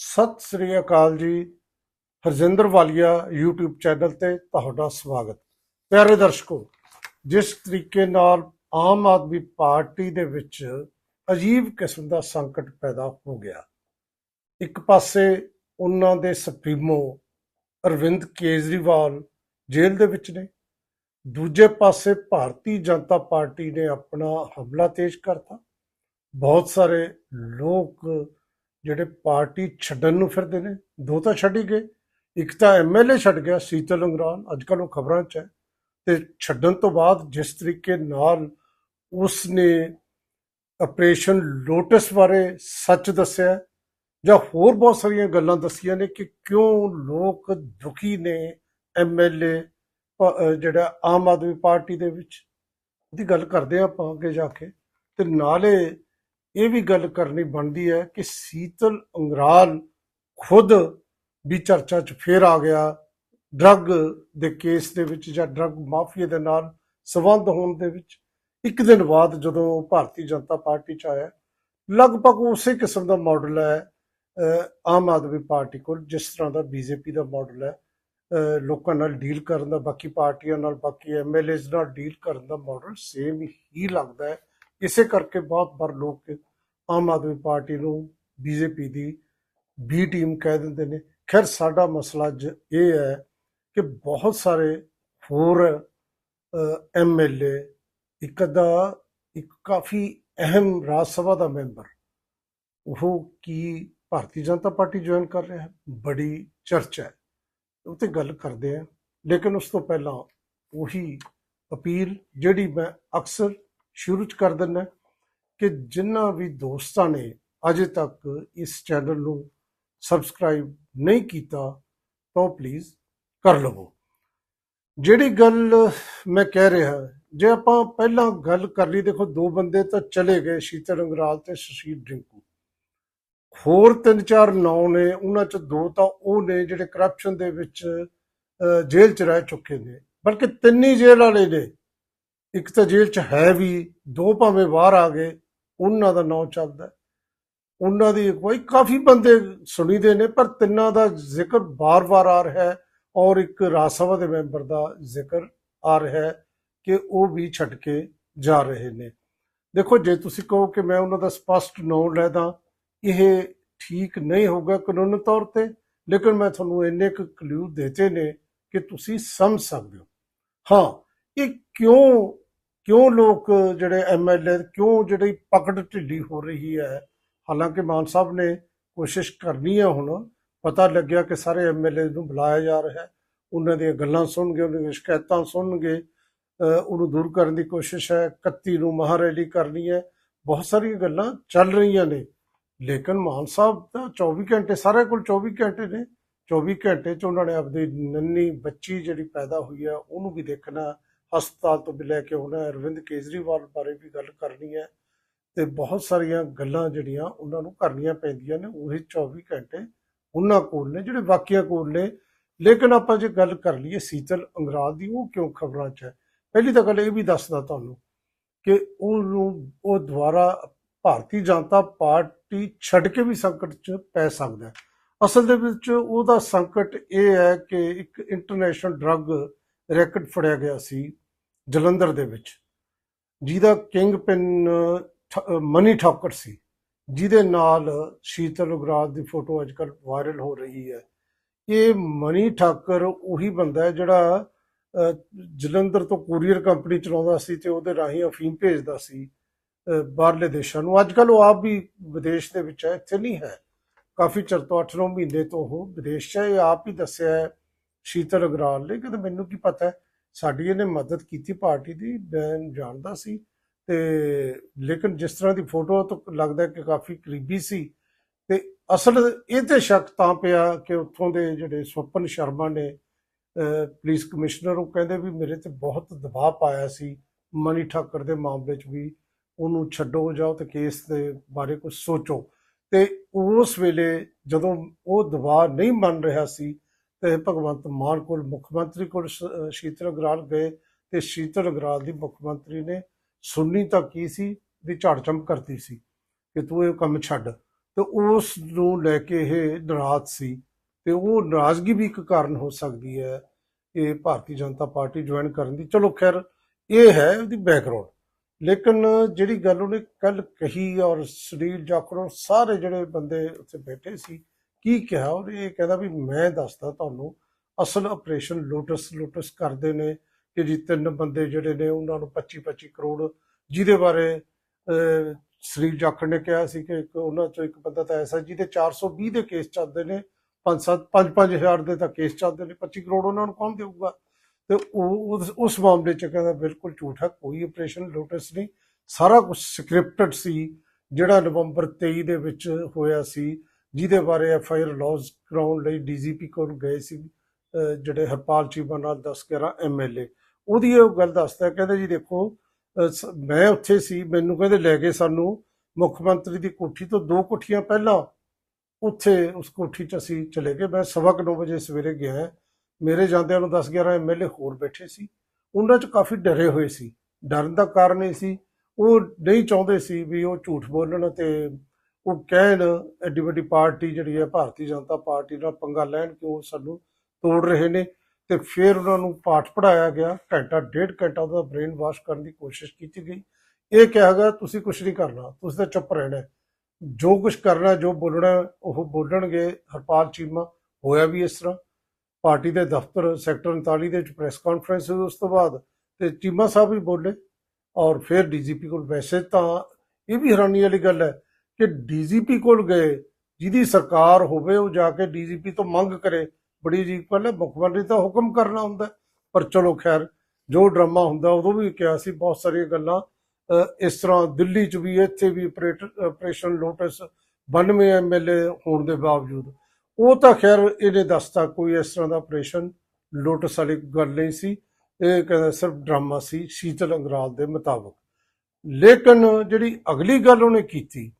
ਸਤਿ ਸ੍ਰੀ ਅਕਾਲ ਜੀ। ਹਰਜਿੰਦਰ ਵਾਲੀਆ YouTube channel ਤੇ ਤੁਹਾਡਾ ਸਵਾਗਤ। ਪਿਆਰੇ ਦਰਸ਼ਕੋ, ਜਿਸ ਤਰੀਕੇ ਨਾਲ ਆਮ ਆਦਮੀ ਪਾਰਟੀ ਦੇ ਵਿੱਚ ਅਜੀਬ ਕਿਸਮ ਦਾ ਸੰਕਟ ਪੈਦਾ ਹੋ ਗਿਆ। ਇੱਕ ਪਾਸੇ ਉਹਨਾਂ ਦੇ ਸੁਪਰੀਮੋ ਅਰਵਿੰਦ ਕੇਜਰੀਵਾਲ ਜੇਲ੍ਹ ਦੇ ਵਿੱਚ ਨੇ। ਦੂਜੇ ਪਾਸੇ ਭਾਰਤੀ ਜਨਤਾ ਪਾਰਟੀ ਨੇ ਆਪਣਾ ਹਮਲਾ ਤੇਜ਼ ਕਰਤਾ। ਬਹੁਤ ਸਾਰੇ ਲੋਕ ਜਿਹੜੇ ਪਾਰਟੀ ਛੱਡਣ ਨੂੰ ਫਿਰਦੇ ਨੇ, ਦੋ ਤਾਂ ਛੱਡ ਹੀ ਗਏ। ਇੱਕ ਤਾਂ ਐਮਐਲਏ ਛੱਡ ਗਿਆ, ਸੀਤਲ ਅੰਗਰਾਲ ਅੱਜ ਕੱਲ੍ਹ ਉਹ ਖਬਰਾਂ 'ਚ ਹੈ। ਤੇ ਛੱਡਣ ਤੋਂ ਬਾਅਦ ਜਿਸ ਤਰੀਕੇ ਨਾਲ ਉਸ ਨੇ ਆਪਰੇਸ਼ਨ ਲੋਟਸ ਬਾਰੇ ਸੱਚ ਦੱਸਿਆ, ਜਾਂ ਹੋਰ ਬਹੁਤ ਸਾਰੀਆਂ ਗੱਲਾਂ ਦੱਸੀਆਂ ਨੇ ਕਿ ਕਿਉਂ ਲੋਕ ਦੁਖੀ ਨੇ ਐਮਐਲਏ ਜਿਹੜਾ ਆਮ ਆਦਮੀ ਪਾਰਟੀ ਦੇ ਵਿੱਚ। ਉਹਦੀ ਗੱਲ ਕਰਦੇ ਹਾਂ ਆਪਾਂ ਅੱਗੇ ਜਾ ਕੇ। ਤੇ ਨਾਲੇ ਇਹ ਵੀ ਗੱਲ ਕਰਨੀ ਬਣਦੀ ਹੈ ਕਿ ਸੀਤਲ ਅੰਗਰਾਲ ਖੁਦ ਵੀ ਚਰਚਾ 'ਚ ਫੇਰ ਆ ਗਿਆ। ਡਰੱਗ ਦੇ ਕੇਸ ਦੇ ਵਿੱਚ ਜਾਂ ਡਰੱਗ ਮਾਫੀਆ ਦੇ ਨਾਲ ਸੰਬੰਧ ਹੋਣ ਦੇ ਵਿੱਚ ਇੱਕ ਦਿਨ ਬਾਅਦ ਜਦੋਂ ਉਹ ਭਾਰਤੀ ਜਨਤਾ ਪਾਰਟੀ 'ਚ ਆਇਆ, ਲਗਭਗ ਉਸੇ ਕਿਸਮ ਦਾ ਮਾਡਲ ਹੈ ਆਮ ਆਦਮੀ ਪਾਰਟੀ ਕੋਲ, ਜਿਸ ਤਰ੍ਹਾਂ ਦਾ ਬੀਜੇਪੀ ਦਾ ਮਾਡਲ ਹੈ ਲੋਕਾਂ ਨਾਲ ਡੀਲ ਕਰਨ ਦਾ, ਬਾਕੀ ਪਾਰਟੀਆਂ ਨਾਲ, ਬਾਕੀ ਐਮਐਲਏਜ਼ ਨਾਲ ਡੀਲ ਕਰਨ ਦਾ ਮਾਡਲ ਸੇਮ ਹੀ ਲੱਗਦਾ ਹੈ। ਇਸੇ ਕਰਕੇ ਬਹੁਤ ਵਾਰ ਲੋਕ ਆਮ ਆਦਮੀ ਪਾਰਟੀ ਨੂੰ ਬੀਜੇਪੀ ਦੀ ਬੀ ਟੀਮ ਕਹਿ ਦਿੰਦੇ ਨੇ। ਖੈਰ, ਸਾਡਾ ਮਸਲਾ ਅੱਜ ਇਹ ਹੈ ਕਿ ਬਹੁਤ ਸਾਰੇ ਹੋਰ ਐਮਐਲਏ ਇੱਕ ਦਾ ਇੱਕ ਕਾਫੀ ਅਹਿਮ ਰਾਜ ਸਭਾ ਦਾ ਮੈਂਬਰ, ਉਹ ਕੀ ਭਾਰਤੀ ਜਨਤਾ ਪਾਰਟੀ ਜੁਆਇਨ ਕਰ ਰਿਹਾ ਹੈ? ਬੜੀ ਚਰਚਾ ਹੈ। ਉਹ ਤੇ ਗੱਲ ਕਰਦੇ ਆ ਲੇਕਿਨ ਉਸ ਤੋਂ ਪਹਿਲਾਂ ਉਹੀ ਅਪੀਲ ਜਿਹੜੀ ਮੈਂ ਅਕਸਰ ਸ਼ੁਰੂ ਚ ਕਰ ਦਿੰਦਾ ਕਿ ਜਿਨ੍ਹਾਂ ਵੀ ਦੋਸਤਾਂ ਨੇ ਅਜੇ ਤੱਕ ਇਸ ਚੈਨਲ ਨੂੰ ਸਬਸਕ੍ਰਾਈਬ ਨਹੀਂ ਕੀਤਾ, ਤਾਂ ਪਲੀਜ਼ ਕਰ ਲਵੋ। ਜਿਹੜੀ ਗੱਲ ਮੈਂ ਕਹਿ ਰਿਹਾ, ਜੇ ਆਪਾਂ ਪਹਿਲਾਂ ਗੱਲ ਕਰ ਲਈ, ਦੇਖੋ ਦੋ ਬੰਦੇ ਤਾਂ ਚਲੇ ਗਏ, ਸ਼ੀਤਲ ਅੰਗਰਾਲ ਤੇ ਸੁਸ਼ੀਲ ਡਿੰਕੂ ਹੋਰ ਤਿੰਨ ਚਾਰ ਨੌ ਨੇ, ਉਹਨਾਂ ਚ ਦੋ ਤਾਂ ਉਹ ਨੇ ਜਿਹੜੇ ਕਰਪਸ਼ਨ ਦੇ ਵਿੱਚ ਜੇਲ੍ਹ ਚ ਰਹਿ ਚੁੱਕੇ ਨੇ। ਬਲਕਿ ਤਿੰਨ ਹੀ ਜੇਲ੍ਹ ਵਾਲੇ ਨੇ। ਇੱਕ ਤਾਂ ਜੇਲ੍ਹ ਚ ਹੈ ਵੀ, ਦੋ ਭਾਵੇਂ ਬਾਹਰ ਆ ਗਏ ਉਹਨਾਂ ਦਾ ਨਾਂ ਚੱਲਦਾ ਉਹਨਾਂ ਦੀ ਕੋਈ ਕਾਫੀ ਬੰਦੇ ਸੁਣੀਦੇ ਨੇ, ਪਰ ਤਿੰਨਾਂ ਦਾ ਜ਼ਿਕਰ ਬਾਰ-ਬਾਰ ਆ ਰਿਹਾ ਹੈ ਔਰ ਇੱਕ ਰਾਜ ਸਭਾ ਦੇ ਮੈਂਬਰ ਦਾ ਜ਼ਿਕਰ ਆ ਰਿਹਾ ਹੈ ਕਿ ਉਹ ਵੀ ਛੱਡ ਕੇ ਜਾ ਰਹੇ ਨੇ। ਦੇਖੋ, ਜੇ ਤੁਸੀਂ ਕਹੋ ਕਿ ਮੈਂ ਉਹਨਾਂ ਦਾ ਸਪਸ਼ਟ ਨਾਂ ਲੈਦਾ ਇਹ ਠੀਕ ਨਹੀਂ ਹੋਗਾ ਕਾਨੂੰਨੀ ਤੌਰ ਤੇ, ਲੇਕਿਨ ਮੈਂ ਤੁਹਾਨੂੰ ਇੰਨੇ ਕੁ ਕਲੂ ਦਿੱਤੇ ਨੇ ਕਿ ਤੁਸੀਂ ਸਮਝ ਸਕਦੇ ਹੋ। ਹਾਂ, ਇਹ ਕਿਉਂ ਕਿਉਂ ਲੋਕ ਜਿਹੜੇ ਐਮਐਲਏ ਕਿਉਂ ਜਿਹੜੀ ਪਕੜ ਢਿੱਲੀ ਹੋ ਰਹੀ ਹੈ? ਹਾਲਾਂਕਿ ਮਾਨ ਸਾਹਿਬ ਨੇ ਕੋਸ਼ਿਸ਼ ਕਰਨੀ ਹੈ ਹੁਣ। ਪਤਾ ਲੱਗਿਆ ਕਿ ਸਾਰੇ ਐਮਐਲਏ ਨੂੰ ਬੁਲਾਇਆ ਜਾ ਰਿਹਾ ਹੈ। ਉਹਨਾਂ ਦੀਆਂ ਗੱਲਾਂ ਸੁਣਨਗੇ, ਉਹਨਾਂ ਦੀਆਂ ਸ਼ਿਕਾਇਤਾਂ ਸੁਣਨਗੇ। ਉਹਨੂੰ ਦੂਰ ਕਰਨ ਦੀ ਕੋਸ਼ਿਸ਼ ਹੈ। 31 ਨੂੰ ਮਹਾਰੈਲੀ ਕਰਨੀ ਹੈ। ਬਹੁਤ ਸਾਰੀਆਂ ਗੱਲਾਂ ਚੱਲ ਰਹੀਆਂ ਨੇ। ਲੇਕਿਨ ਮਾਨ ਸਾਹਿਬ ਤਾਂ 24 ਘੰਟੇ ਸਾਰੇ ਕੋਲ 24 ਘੰਟੇ ਨੇ। 24 ਘੰਟੇ ਚ ਉਹਨਾਂ ਨੇ ਆਪਣੀ ਨੰਨੀ ਬੱਚੀ ਜਿਹੜੀ ਪੈਦਾ ਹੋਈ ਹੈ, ਉਹਨੂੰ ਵੀ ਦੇਖਣਾ ਹਸਪਤਾਲ ਤੋਂ ਵੀ ਲੈ ਕੇ ਆਉਣਾ ਅਰਵਿੰਦ ਕੇਜਰੀਵਾਲ ਬਾਰੇ ਵੀ ਗੱਲ ਕਰਨੀ ਹੈ ਤੇ ਬਹੁਤ ਸਾਰੀਆਂ ਗੱਲਾਂ ਜਿਹੜੀਆਂ ਉਹਨਾਂ ਨੂੰ ਕਰਨੀਆਂ ਪੈਂਦੀਆਂ ਨੇ, ਉਹੀ 24 ਘੰਟੇ ਉਹਨਾਂ ਕੋਲ ਨੇ, ਜਿਹੜੇ ਬਾਕੀਆਂ ਕੋਲ ਨੇ। ਲੇਕਿਨ ਆਪਾਂ ਜੇ ਗੱਲ ਕਰ ਲਈਏ ਸੀਤਲ ਅੰਗਰਾਜ ਦੀ, ਉਹ ਕਿਉਂ ਖਬਰਾਂ 'ਚ ਹੈ? ਪਹਿਲੀ ਤਾਂ ਗੱਲ ਇਹ ਵੀ ਦੱਸਦਾ ਤੁਹਾਨੂੰ ਕਿ ਉਹਨੂੰ, ਉਹ ਦੁਆਰਾ ਭਾਰਤੀ ਜਨਤਾ ਪਾਰਟੀ ਛੱਡ ਕੇ ਵੀ ਸੰਕਟ 'ਚ ਪੈ ਸਕਦਾ ਅਸਲ ਦੇ ਵਿੱਚ ਉਹਦਾ ਸੰਕਟ ਇਹ ਹੈ ਕਿ ਇੱਕ ਇੰਟਰਨੈਸ਼ਨਲ ਡਰੱਗ ਰੈਕਟ ਫੜਿਆ ਗਿਆ ਸੀ ਜਲੰਧਰ ਦੇ ਵਿੱਚ, ਜਿਹਦਾ ਕਿੰਗ ਪਿਨ ਮਨੀ ਠਾਕਰ ਸੀ, ਜਿਹਦੇ ਨਾਲ ਸ਼ੀਤਲ ਉਗਰਾਜ ਦੀ ਫੋਟੋ ਅੱਜਕੱਲ ਵਾਇਰਲ ਹੋ ਰਹੀ ਹੈ। ਇਹ ਮਨੀ ਠਾਕਰ ਉਹੀ ਬੰਦਾ ਹੈ ਜਿਹੜਾ ਜਲੰਧਰ ਤੋਂ ਕੋਰੀਅਰ ਕੰਪਨੀ ਚਲਾਉਂਦਾ ਸੀ ਤੇ ਉਹਦੇ ਰਾਹੀਂ ਅਫੀਮ ਭੇਜਦਾ ਸੀ ਬਾਹਰਲੇ ਦੇਸ਼ਾਂ ਨੂੰ। ਅੱਜਕੱਲ ਉਹ ਆਪ ਵੀ ਵਿਦੇਸ਼ ਦੇ ਵਿੱਚ ਹੈ, ਇੱਥੇ ਨਹੀਂ ਹੈ। ਕਾਫੀ ਚਿਰ ਤੋਂ 8-9 ਮਹੀਨੇ ਤੋਂ ਉਹ ਵਿਦੇਸ਼ 'ਚ ਹੈ, ਇਹ ਆਪ ਹੀ ਦੱਸਿਆ ਹੈ ਸ਼ੀਤਲ ਅਗਰਾਲ ਨੇ ਕਿ ਮੈਨੂੰ ਕੀ ਪਤਾ ਸਾਡੀ ਇਹਨੇ ਮਦਦ ਕੀਤੀ ਪਾਰਟੀ ਦੀ, ਮੈਂ ਜਾਣਦਾ ਸੀ। ਤੇ ਲੇਕਿਨ ਜਿਸ ਤਰ੍ਹਾਂ ਦੀ ਫੋਟੋ ਤੋਂ ਲੱਗਦਾ ਕਿ ਕਾਫੀ ਕਰੀਬੀ ਸੀ, ਤੇ ਅਸਲ ਇਹ ਤੇ ਸ਼ੱਕ ਤਾਂ ਪਿਆ ਕਿ ਉੱਥੋਂ ਦੇ ਜਿਹੜੇ ਸਵਪਨ ਸ਼ਰਮਾ ਨੇ ਪੁਲਿਸ ਕਮਿਸ਼ਨਰ, ਉਹ ਕਹਿੰਦੇ ਵੀ ਮੇਰੇ ਤੇ ਬਹੁਤ ਦਬਾਅ ਪਾਇਆ ਸੀ, ਮਨੀ ਠਾਕਰ ਦੇ ਮਾਮਲੇ 'ਚ ਵੀ, ਉਹਨੂੰ ਛੱਡੋ ਜਾਓ ਤੇ ਕੇਸ ਦੇ ਬਾਰੇ ਕੁਝ ਸੋਚੋ। ਤੇ ਉਸ ਵੇਲੇ ਜਦੋਂ ਉਹ ਦਬਾਅ ਨਹੀਂ ਮੰਨ ਰਿਹਾ ਸੀ ਤੇ ਭਗਵੰਤ ਮਾਨ ਕੋਲ ਮੁੱਖ ਮੰਤਰੀ ਕੋਲ ਸ਼ੀਤਲ ਅਗਰਾਲ ਗਏ ਤੇ ਸ਼ੀਤਲ ਅਗਰਾਲ ਦੀ ਮੁੱਖ ਮੰਤਰੀ ਨੇ ਸੁਣਨੀ ਤਾਂ ਕੀ ਸੀ ਵੀ ਝਾੜ ਚੰਮ ਕਰਤੀ ਸੀ ਕਿ ਤੂੰ ਇਹ ਕੰਮ ਛੱਡ। ਤੇ ਉਸ ਨੂੰ ਲੈ ਕੇ ਇਹ ਨਾਰਾਜ਼ ਸੀ ਤੇ ਉਹ ਨਾਰਾਜ਼ਗੀ ਵੀ ਇੱਕ ਕਾਰਨ ਹੋ ਸਕਦੀ ਹੈ ਇਹ ਭਾਰਤੀ ਜਨਤਾ ਪਾਰਟੀ ਜੁਆਇਨ ਕਰਨ ਦੀ। ਚਲੋ ਖੈਰ, ਇਹ ਹੈ ਉਹਦੀ ਬੈਕਗ੍ਰਾਉਂਡ ਲੇਕਿਨ ਜਿਹੜੀ ਗੱਲ ਉਹਨੇ ਕੱਲ ਕਹੀ ਔਰ ਸੁਨੀਲ ਜਾਖੜ ਔਰ ਸਾਰੇ ਜਿਹੜੇ ਬੰਦੇ ਉੱਥੇ ਬੈਠੇ ਸੀ ਕੀ ਕਿਹਾ? ਉਹਨੇ ਇਹ ਕਹਿੰਦਾ ਵੀ ਮੈਂ ਦੱਸਦਾ ਤੁਹਾਨੂੰ ਅਸਲ ਆਪਰੇਸ਼ਨ ਲੋਟਸ ਲੋਟਸ ਕਰਦੇ ਨੇ ਕਿ ਜੀ ਤਿੰਨ ਬੰਦੇ ਜਿਹੜੇ ਨੇ ਉਹਨਾਂ ਨੂੰ 25 25 ਕਰੋੜ ਜਿਹਦੇ ਬਾਰੇ ਅਹ, ਜਾਖੜ ਨੇ ਕਿਹਾ ਸੀ ਕਿ ਇੱਕ ਉਹਨਾਂ ਚੋਂ ਇੱਕ ਬੰਦਾ ਤਾਂ ਐਸਾ ਜਿਹਦੇ 420 ਦੇ ਕੇਸ ਚੱਲਦੇ ਨੇ 5 7 5 5000 ਦੇ ਤਾਂ ਕੇਸ ਚੱਲਦੇ ਨੇ 25 ਕਰੋੜ ਉਹਨਾਂ ਨੂੰ ਕੌਣ ਦੇਊਗਾ? ਤੇ ਉਹ ਉਸ- ਉਸ ਮਾਮਲੇ ਚ ਕਹਿੰਦਾ ਬਿਲਕੁਲ ਝੂਠ ਹੈ ਕੋਈ ਆਪਰੇਸ਼ਨ ਲੋਟਸ ਨਹੀਂ। ਸਾਰਾ ਕੁਝ ਸਕ੍ਰਿਪਟਡ ਸੀ ਜਿਹੜਾ ਨਵੰਬਰ 23 ਦੇ ਵਿੱਚ ਹੋਇਆ ਸੀ। ਜਿਹਦੇ ਬਾਰੇ ਐਫ ਆਈ ਆਰ ਲੌਜ ਕਰਾਉਣ ਲਈ ਡੀਜੀਪੀ ਕੋਲ ਗਏ ਸੀ ਜਿਹੜੇ ਹਰਪਾਲ ਚੀਮਾ ਨਾਲ 10 11 ਐਮਐਲਏ ਉਹਦੀ ਉਹ ਗੱਲ ਦੱਸਦਾ, ਕਹਿੰਦੇ ਜੀ ਦੇਖੋ ਮੈਂ ਉੱਥੇ ਸੀ, ਮੈਨੂੰ ਕਹਿੰਦੇ ਲੈ ਕੇ ਸਾਨੂੰ ਮੁੱਖ ਮੰਤਰੀ ਦੀ ਕੋਠੀ ਤੋਂ ਦੋ ਕੋਠੀਆਂ ਪਹਿਲਾਂ ਉੱਥੇ ਉਸ ਕੋਠੀ 'ਚ ਅਸੀਂ ਚਲੇ ਗਏ। ਮੈਂ ਸਵਾ ਕੁ ਨੌ ਵਜੇ ਸਵੇਰੇ ਗਿਆ, ਮੇਰੇ ਜਾਂਦਿਆਂ ਨੂੰ 10 11 ਐਮਐਲਏ ਹੋਰ ਬੈਠੇ ਸੀ। ਉਹਨਾਂ 'ਚ ਕਾਫੀ ਡਰੇ ਹੋਏ ਸੀ। ਡਰਨ ਦਾ ਕਾਰਨ ਇਹ ਸੀ, ਉਹ ਨਹੀਂ ਚਾਹੁੰਦੇ ਸੀ ਵੀ ਉਹ ਝੂਠ ਬੋਲਣ ਤੇ ਉਹ ਕਹਿਣ ਐਡੀ ਵੱਡੀ ਪਾਰਟੀ ਜਿਹੜੀ ਹੈ, ਭਾਰਤੀ ਜਨਤਾ ਪਾਰਟੀ ਨਾਲ ਪੰਗਾ ਲੈਣ ਕਿ ਉਹ ਸਾਨੂੰ ਤੋੜ ਰਹੇ ਨੇ ਤੇ ਫਿਰ ਉਹਨਾਂ ਨੂੰ ਪਾਠ ਪੜਾਇਆ ਗਿਆ, ਘੰਟਾ ਡੇਢ ਘੰਟਾ ਉਹਦਾ ਬ੍ਰੇਨ ਵਾਸ਼ ਕਰਨ ਦੀ ਕੋਸ਼ਿਸ਼ ਕੀਤੀ ਗਈ। ਇਹ ਕਿਹਾ ਗਿਆ, ਤੁਸੀਂ ਕੁਝ ਨਹੀਂ ਕਰਨਾ, ਤੁਸੀਂ ਤਾਂ ਚੁੱਪ ਰਹਿਣਾ ਜੋ ਕੁਝ ਕਰਨਾ, ਜੋ ਬੋਲਣਾ, ਉਹ ਬੋਲਣਗੇ। ਹਰਪਾਲ ਚੀਮਾ ਹੋਇਆ ਵੀ ਇਸ ਤਰ੍ਹਾਂ। ਪਾਰਟੀ ਦੇ ਦਫ਼ਤਰ ਸੈਕਟਰ 39 ਦੇ ਵਿੱਚ ਪ੍ਰੈਸ ਕਾਨਫਰੰਸ ਹੋਈ ਉਸ ਤੋਂ ਬਾਅਦ ਤੇ ਚੀਮਾ ਸਾਹਿਬ ਵੀ ਬੋਲੇ ਔਰ ਫਿਰ ਡੀਜੀਪੀ ਕੋਲ ਵੈਸੇ ਤਾਂ ਇਹ ਵੀ ਹੈਰਾਨੀ ਵਾਲੀ ਗੱਲ ਹੈ ਕਿ ਡੀਜੀਪੀ ਕੋਲ ਗਏ, ਜਿਹਦੀ ਸਰਕਾਰ ਹੋਵੇ ਉਹ ਜਾ ਕੇ ਡੀਜੀਪੀ ਤੋਂ ਮੰਗ ਕਰੇ। ਬੜੀ ਅਜੀਬ ਗੱਲ ਹੈ ਮੁੱਖ ਮੰਤਰੀ ਤਾਂ ਹੁਕਮ ਕਰਨਾ ਹੁੰਦਾ, ਪਰ ਚਲੋ ਖੈਰ, ਜੋ ਡਰਾਮਾ ਹੁੰਦਾ ਉਦੋਂ ਵੀ ਕਿਹਾ ਸੀ ਬਹੁਤ ਸਾਰੀਆਂ ਗੱਲਾਂ। ਇਸ ਤਰ੍ਹਾਂ ਦਿੱਲੀ 'ਚ ਵੀ, ਇੱਥੇ ਵੀ ਆਪਰੇਟ- ਆਪਰੇਸ਼ਨ ਲੋਟਸ 92 ਐਮਐਲਏ ਹੋਣ ਦੇ ਬਾਵਜੂਦ। ਉਹ ਤਾਂ ਖੈਰ ਇਹਨੇ ਦੱਸਤਾ ਕੋਈ ਇਸ ਤਰ੍ਹਾਂ ਦਾ ਆਪਰੇਸ਼ਨ ਲੋਟਸ ਵਾਲੀ ਗੱਲ ਨਹੀਂ ਸੀ। ਇਹ ਕਹਿੰਦਾ ਸਿਰਫ ਡਰਾਮਾ ਸੀ ਸ਼ੀਤਲ ਅੰਗਰਾਲ ਦੇ ਮੁਤਾਬਕ। ਲੇਕਿਨ ਜਿਹੜੀ ਅਗਲੀ ਗੱਲ ਉਹਨੇ ਕੀਤੀ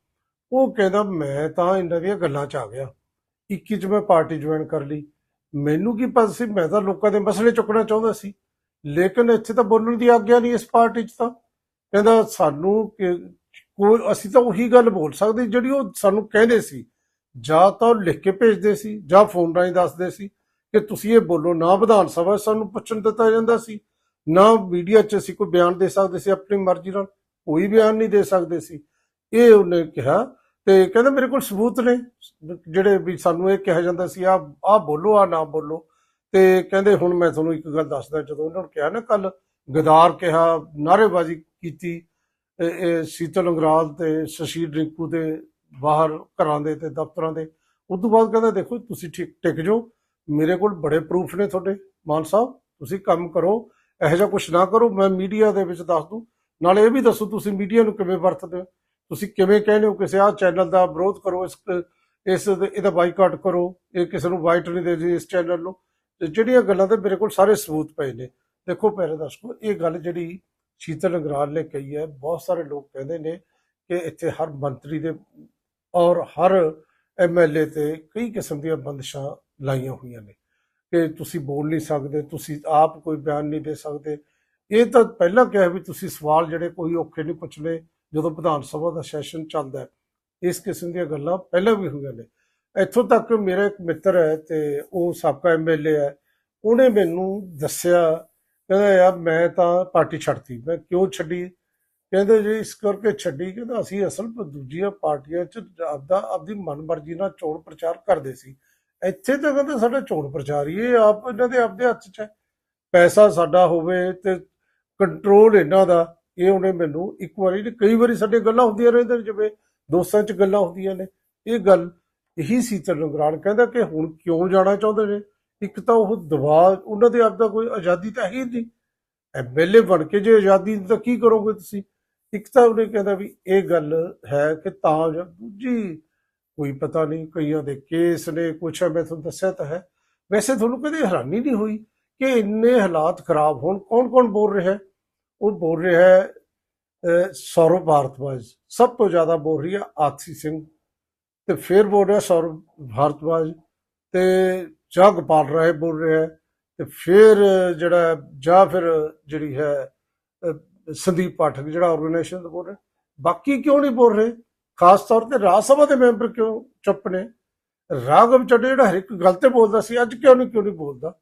ਉਹ ਕਹਿੰਦਾ, ਮੈਂ ਤਾਂ ਇਹਨਾਂ ਦੀਆਂ ਗੱਲਾਂ 'ਚ ਆ ਗਿਆ। 21 ਚ ਮੈਂ ਪਾਰਟੀ ਜੁਆਇਨ ਕਰ ਲਈ। ਮੈਨੂੰ ਕੀ ਪਤਾ ਸੀ, ਮੈਂ ਤਾਂ ਲੋਕਾਂ ਦੇ ਮਸਲੇ ਚੁੱਕਣਾ ਚਾਹੁੰਦਾ ਸੀ। ਲੇਕਿਨ ਇੱਥੇ ਤਾਂ ਬੋਲਣ ਦੀ ਆਗਿਆ ਨਹੀਂ ਇਸ ਪਾਰਟੀ 'ਚ ਤਾਂ। ਕਹਿੰਦਾ, ਸਾਨੂੰ ਕੋਈ, ਅਸੀਂ ਤਾਂ ਉਹੀ ਗੱਲ ਬੋਲ ਸਕਦੇ ਜਿਹੜੀ ਉਹ ਸਾਨੂੰ ਕਹਿੰਦੇ ਸੀ। ਜਾਂ ਤਾਂ ਉਹ ਲਿਖ ਕੇ ਭੇਜਦੇ ਸੀ, ਜਾਂ ਫੋਨ ਰਾਹੀਂ ਦੱਸਦੇ ਸੀ ਕਿ ਤੁਸੀਂ ਇਹ ਬੋਲੋ। ਨਾ ਵਿਧਾਨ ਸਭਾ 'ਚ ਸਾਨੂੰ ਪੁੱਛਣ ਦਿੱਤਾ ਜਾਂਦਾ ਸੀ, ਨਾ ਮੀਡੀਆ 'ਚ ਅਸੀਂ ਕੋਈ ਬਿਆਨ ਦੇ ਸਕਦੇ ਸੀ ਆਪਣੀ ਮਰਜ਼ੀ ਨਾਲ। ਕੋਈ ਬਿਆਨ ਨਹੀਂ ਦੇ ਸਕਦੇ ਸੀ। ਇਹ ਉਹਨੇ ਕਿਹਾ ਤੇ ਕਹਿੰਦਾ ਮੇਰੇ ਕੋਲ ਸਬੂਤ ਨੇ, ਜਿਹੜੇ ਵੀ ਸਾਨੂੰ ਇਹ ਕਿਹਾ ਜਾਂਦਾ ਸੀ ਆ ਆ ਬੋਲੋ ਆ ਨਾ ਬੋਲੋ। ਤੇ ਕਹਿੰਦੇ ਹੁਣ ਮੈਂ ਤੁਹਾਨੂੰ ਇੱਕ ਗੱਲ ਦੱਸਦਾ, ਜਦੋਂ ਉਹਨਾਂ ਨੂੰ ਕਿਹਾ ਨਾ ਕੱਲ ਗਦਾਰ ਕਿਹਾ, ਨਾਅਰੇਬਾਜ਼ੀ ਕੀਤੀ ਇਹ- ਸੀਤਲ ਅੰਗਰਾਲ ਤੇ ਸ਼ਸ਼ੀ ਰਿੰਕੂ ਦੇ ਬਾਹਰ ਘਰਾਂ ਦੇ ਤੇ ਦਫ਼ਤਰਾਂ ਦੇ, ਉਸ ਤੋਂ ਬਾਅਦ ਕਹਿੰਦਾ, ਦੇਖੋ, ਤੁਸੀਂ ਠੀਕ, ਟਿਕ ਜਾਓ। ਮੇਰੇ ਕੋਲ ਬੜੇ ਪ੍ਰੂਫ ਨੇ ਤੁਹਾਡੇ, ਮਾਨ ਸਾਹਿਬ, ਤੁਸੀਂ ਕੰਮ ਕਰੋ, ਇਹੋ ਜਿਹਾ ਕੁਝ ਨਾ ਕਰੋ, ਮੈਂ ਮੀਡੀਆ ਦੇ ਵਿੱਚ ਦੱਸ ਦੂੰ। ਨਾਲੇ ਇਹ ਵੀ ਦੱਸੋ, ਤੁਸੀਂ ਮੀਡੀਆ ਨੂੰ ਕਿਵੇਂ ਵਰਤਦੇ ਹੋ? ਤੁਸੀਂ ਕਿਵੇਂ ਕਹਿੰਦੇ ਹੋ ਕਿਸੇ ਆ ਚੈਨਲ ਦਾ ਵਿਰੋਧ ਕਰੋ, ਇਸ ਇਸ ਇਹਦਾ ਬਾਈਕਾਟ ਕਰੋ, ਇਹ ਕਿਸੇ ਨੂੰ ਵਾਈਟ ਨਹੀਂ ਦੇ ਇਸ ਚੈਨਲ ਨੂੰ ਜਿਹੜੀਆਂ ਗੱਲਾਂ ਤੇ ਮੇਰੇ ਕੋਲ ਸਾਰੇ ਸਬੂਤ ਪਏ ਨੇ। ਦੇਖੋ ਪਿਆਰੇ ਦਰਸ਼ਕੋ, ਇਹ ਗੱਲ ਜਿਹੜੀ ਸ਼ੀਤਲ ਅੰਗਰਾਲ ਨੇ ਕਹੀ ਹੈ, ਬਹੁਤ ਸਾਰੇ ਲੋਕ ਕਹਿੰਦੇ ਨੇ ਕਿ ਇੱਥੇ ਹਰ ਮੰਤਰੀ ਦੇ ਔਰ ਹਰ ਐਮਐਲਏ ਤੇ ਕਈ ਕਿਸਮ ਦੀਆਂ ਬੰਦਸ਼ਾਂ ਲਾਈਆਂ ਹੋਈਆਂ ਨੇ ਕਿ ਤੁਸੀਂ ਬੋਲ ਨਹੀਂ ਸਕਦੇ, ਤੁਸੀਂ ਆਪ ਕੋਈ ਬਿਆਨ ਨਹੀਂ ਦੇ ਸਕਦੇ। ਇਹ ਤਾਂ ਪਹਿਲਾਂ ਕਿਹਾ ਵੀ ਤੁਸੀਂ ਸਵਾਲ ਜਿਹੜੇ ਕੋਈ ਔਖੇ ਨਹੀਂ ਪੁੱਛਣੇ ਜਦੋਂ ਵਿਧਾਨ ਸਭਾ ਦਾ ਸੈਸ਼ਨ ਚੱਲਦਾ ਇਸ ਕਿਸਮ ਦੀਆਂ ਗੱਲਾਂ ਪਹਿਲਾਂ ਵੀ ਹੋਈਆਂ ਨੇ। ਇੱਥੋਂ ਤੱਕ ਮੇਰਾ ਇੱਕ ਮਿੱਤਰ ਹੈ ਤੇ ਉਹ ਸਾਬਕਾ ਐਮਐਲਏ ਹੈ, ਉਹਨੇ ਮੈਨੂੰ ਦੱਸਿਆ, ਕਹਿੰਦਾ, ਯਾਰ ਮੈਂ ਤਾਂ ਪਾਰਟੀ ਛੱਡਤੀ, ਮੈਂ ਕਿਉਂ ਛੱਡੀ? ਕਹਿੰਦੇ, ਜੀ ਇਸ ਕਰਕੇ ਛੱਡੀ ਕਹਿੰਦਾ ਅਸੀਂ ਅਸਲ ਦੂਜੀਆਂ ਪਾਰਟੀਆਂ 'ਚ ਆਪਦਾ, ਆਪਦੀ ਮਨਮਰਜ਼ੀ ਨਾਲ ਚੋਣ ਪ੍ਰਚਾਰ ਕਰਦੇ ਸੀ। ਇੱਥੇ ਤਾਂ ਕਹਿੰਦੇ ਸਾਡਾ ਚੋਣ ਪ੍ਰਚਾਰ ਹੀ, ਇਹ ਆਪ ਇਹਨਾਂ ਦੇ ਆਪਦੇ ਹੱਥ 'ਚ ਹੈ। ਪੈਸਾ ਸਾਡਾ ਹੋਵੇ ਤੇ ਕੰਟਰੋਲ ਇਹਨਾਂ ਦਾ ਇਹ ਉਹਨੇ ਮੈਨੂੰ ਇੱਕ ਵਾਰੀ ਨਹੀਂ ਕਈ ਵਾਰੀ ਸਾਡੇ ਗੱਲਾਂ ਹੁੰਦੀਆਂ ਰਹਿੰਦੀਆਂ ਨੇ, ਜਿਵੇਂ ਦੋਸਤਾਂ 'ਚ ਗੱਲਾਂ ਹੁੰਦੀਆਂ ਨੇ। ਇਹ ਗੱਲ ਇਹੀ ਸੀਤਲ ਨਗਰਾਨ ਕਹਿੰਦਾ ਕਿ ਹੁਣ ਕਿਉਂ ਜਾਣਾ ਚਾਹੁੰਦੇ ਨੇ? ਇੱਕ ਤਾਂ ਉਹ ਦਬਾਅ ਉਹਨਾਂ ਦੇ ਆਪ ਦਾ ਕੋਈ ਆਜ਼ਾਦੀ ਤਾਂ ਹੈ ਹੀ ਨਹੀਂ। ਐਮਐਲਏ ਬਣ ਕੇ ਜੇ ਆਜ਼ਾਦੀ ਤਾਂ ਕੀ ਕਰੋਗੇ ਤੁਸੀਂ? ਇੱਕ ਤਾਂ ਉਹਨੇ ਕਹਿੰਦਾ ਵੀ ਇਹ ਗੱਲ ਹੈ ਕਿ ਤਾਂ ਜਾਂ ਦੂਜੀ ਕੋਈ ਪਤਾ ਨਹੀਂ ਕਈਆਂ ਦੇ ਕੇਸ ਨੇ ਕੁਛ ਹੈ ਮੈਂ ਤੁਹਾਨੂੰ ਦੱਸਿਆ ਤਾਂ ਹੈ। ਵੈਸੇ ਤੁਹਾਨੂੰ ਕਦੇ ਹੈਰਾਨੀ ਨਹੀਂ ਹੋਈ ਕਿ ਇੰਨੇ ਹਾਲਾਤ ਖਰਾਬ ਹੋਣ? ਕੌਣ ਕੌਣ ਬੋਲ ਰਿਹਾ ਹੈ? ਉਹ ਬੋਲ ਰਿਹਾ ਹੈ ਸੌਰਵ ਭਾਰਤਵਾਜ। ਸਭ ਤੋਂ ਜ਼ਿਆਦਾ ਬੋਲ ਰਹੀ ਹੈ ਆਥੀ ਸਿੰਘ। ਤੇ ਫਿਰ ਬੋਲ ਰਿਹਾ ਸੌਰਵ ਭਾਰਤਵਾਜ। ਤੇ ਜਾਂ ਗੋਪਾਲ ਰਾਏ ਬੋਲ ਰਿਹਾ ਤੇ ਫਿਰ, ਜਿਹੜਾ, ਜਾਂ ਫਿਰ ਜਿਹੜੀ ਹੈ ਸੰਦੀਪ ਪਾਠਕ, ਜਿਹੜਾ ਆਰਗੇਨਾਈਜੇਸ਼ਨ ਦਾ ਬੋਲ ਰਿਹਾ। ਬਾਕੀ ਕਿਉਂ ਨਹੀਂ ਬੋਲ ਰਹੇ? ਖਾਸ ਤੌਰ ਤੇ ਰਾਜ ਸਭਾ ਦੇ ਮੈਂਬਰ ਕਿਉਂ ਚੁੱਪ ਨੇ? ਰਾਘਵ ਚੱਡੇ ਜਿਹੜਾ ਹਰ ਇੱਕ ਗੱਲ ਤੇ ਬੋਲਦਾ ਸੀ, ਅੱਜ ਕਿਉਂ ਨਹੀਂ ਕਿਉਂ ਨਹੀਂ ਬੋਲਦਾ?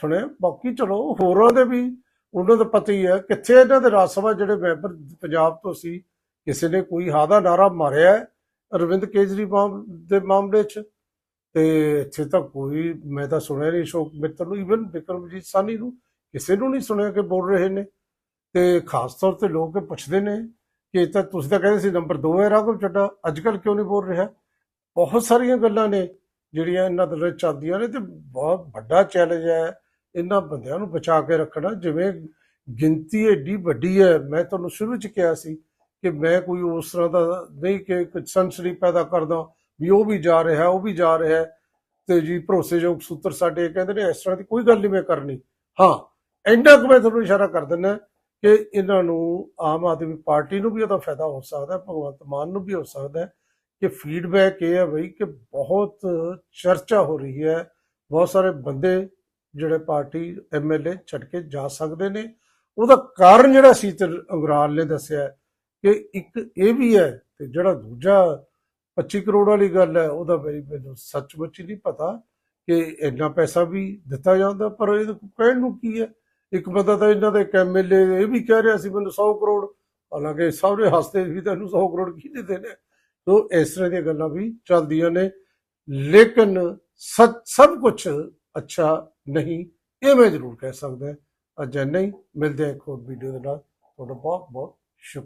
ਸੁਣਿਆ? ਬਾਕੀ ਚਲੋ, ਹੋਰਾਂ ਦੇ ਵੀ ਉਹਨਾਂ ਦਾ ਪਤਾ ਹੀ ਹੈ ਕਿੱਥੇ ਇਹਨਾਂ ਦੇ ਰਾਜ ਸਭਾ ਜਿਹੜੇ ਮੈਂਬਰ ਪੰਜਾਬ ਤੋਂ ਸੀ, ਕਿਸੇ ਨੇ ਕੋਈ ਹਾਦਾ ਨਾਰਾ ਮਾਰਿਆ ਅਰਵਿੰਦ ਕੇਜਰੀਵਾਲ ਦੇ ਮਾਮਲੇ 'ਚ। ਤੇ ਇੱਥੇ ਤਾਂ ਕੋਈ, ਮੈਂ ਤਾਂ ਸੁਣਿਆ ਨਹੀਂ ਅਸ਼ੋਕ ਮਿੱਤਰ ਨੂੰ ਇਵਨ ਵਿਕਰਮਜੀਤ ਸਾਨੀ ਨੂੰ ਕਿਸੇ ਨੂੰ ਨਹੀਂ ਸੁਣਿਆ ਕਿ ਬੋਲ ਰਹੇ ਨੇ। ਤੇ ਖਾਸ ਤੌਰ ਤੇ ਲੋਕ ਪੁੱਛਦੇ ਨੇ ਕਿ ਤਾਂ ਤੁਸੀਂ ਤਾਂ ਕਹਿੰਦੇ ਸੀ ਨੰਬਰ 2 ਹੈ ਰਾਘਵ ਚੱਡਾ ਅੱਜ ਕੱਲ ਕਿਉਂ ਨਹੀਂ ਬੋਲ ਰਿਹਾ? ਬਹੁਤ ਸਾਰੀਆਂ ਗੱਲਾਂ ਨੇ ਜਿਹੜੀਆਂ ਇਹਨਾਂ ਦੇ ਵਿੱਚ ਚੱਲਦੀਆਂ ਨੇ ਤੇ ਬਹੁਤ ਵੱਡਾ ਚੈਲੰਜ ਹੈ। ਇਹਨਾਂ ਬੰਦਿਆਂ ਨੂੰ ਬਚਾ ਕੇ ਰੱਖਣਾ, ਜਿਵੇਂ ਗਿਣਤੀ ਏਡੀ ਵੱਡੀ ਹੈ, ਮੈਂ ਤੁਹਾਨੂੰ ਸ਼ੁਰੂ ਚ ਕਿਹਾ ਸੀ ਕਿ ਮੈਂ ਕੋਈ ਉਸ ਤਰ੍ਹਾਂ ਦਾ ਨਹੀਂ ਕਿ ਕੁਝ ਸੰਸਰੀ ਪੈਦਾ ਕਰਦਾ ਵੀ ਉਹ ਵੀ ਜਾ ਰਿਹਾ, ਉਹ ਵੀ ਜਾ ਰਿਹਾ ਤੇ ਜੀ ਭਰੋਸੇਯੋਗ ਸੂਤਰ ਸਾਡੇ ਕਹਿੰਦੇ ਨੇ, ਇਸ ਤਰ੍ਹਾਂ ਦੀ ਕੋਈ ਗੱਲ ਨਹੀਂ ਮੈਂ ਕਰਨੀ। ਹਾਂ, ਇੰਨਾ ਕੁ ਮੈਂ ਤੁਹਾਨੂੰ ਇਸ਼ਾਰਾ ਕਰ ਦਿੰਦਾ ਕਿ ਇਹਨਾਂ ਨੂੰ ਆਮ ਆਦਮੀ ਪਾਰਟੀ ਨੂੰ ਵੀ ਉਹਦਾ ਫਾਇਦਾ ਹੋ ਸਕਦਾ ਭਗਵੰਤ ਮਾਨ ਨੂੰ ਵੀ ਹੋ ਸਕਦਾ ਕਿ ਫੀਡਬੈਕ ਇਹ ਹੈ ਬਈ ਕਿ ਬਹੁਤ ਚਰਚਾ ਹੋ ਰਹੀ ਹੈ, ਬਹੁਤ ਸਾਰੇ ਬੰਦੇ ਜਿਹੜੇ ਪਾਰਟੀ ਐਮਐਲਏ ਛੱਡ ਕੇ ਜਾ ਸਕਦੇ ਨੇ। ਉਹਦਾ ਕਾਰਨ ਜਿਹੜਾ ਸੀਤਲ ਅੰਗਰਾਲ ਨੇ ਦੱਸਿਆ ਕਿ ਇੱਕ ਇਹ ਵੀ ਹੈ ਤੇ ਜਿਹੜਾ ਦੂਜਾ 25 ਕਰੋੜ ਵਾਲੀ ਗੱਲ ਹੈ, ਉਹਦਾ ਬਈ ਮੈਨੂੰ ਸੱਚਮੁੱਚ ਨਹੀਂ ਪਤਾ ਕਿ ਇੰਨਾ ਪੈਸਾ ਵੀ ਦਿੱਤਾ ਜਾਂਦਾ, ਪਰ ਇਹ ਕਹਿਣ ਨੂੰ ਕੀ ਹੈ? ਇੱਕ ਬੰਦਾ ਤਾਂ ਇਹਨਾਂ ਦਾ ਇੱਕ ਐਮਐਲਏ ਇਹ ਵੀ ਕਹਿ ਰਿਹਾ ਸੀ, ਮੈਨੂੰ 100 ਕਰੋੜ, ਹਾਲਾਂਕਿ ਸਾਰੇ ਹੱਸਦੇ ਵੀ ਤੈਨੂੰ 100 ਕਰੋੜ ਕੀ ਦਿੰਦੇ ਨੇ ਤੋ ਇਸ ਤਰ੍ਹਾਂ ਦੀਆਂ ਗੱਲਾਂ ਵੀ ਚੱਲਦੀਆਂ ਨੇ। ਲੇਕਿਨ ਸੱਚ, ਸਭ ਕੁਝ ਅੱਛਾ ਨਹੀਂ, ਇਹ ਮੈਂ ਜ਼ਰੂਰ ਕਹਿ ਸਕਦਾ ਅੱਜ ਨਹੀਂ ਮਿਲਦੇ ਹਾਂ ਇੱਕ ਹੋਰ ਵੀਡੀਓ ਦੇ ਨਾਲ। ਤੁਹਾਡਾ ਬਹੁਤ ਬਹੁਤ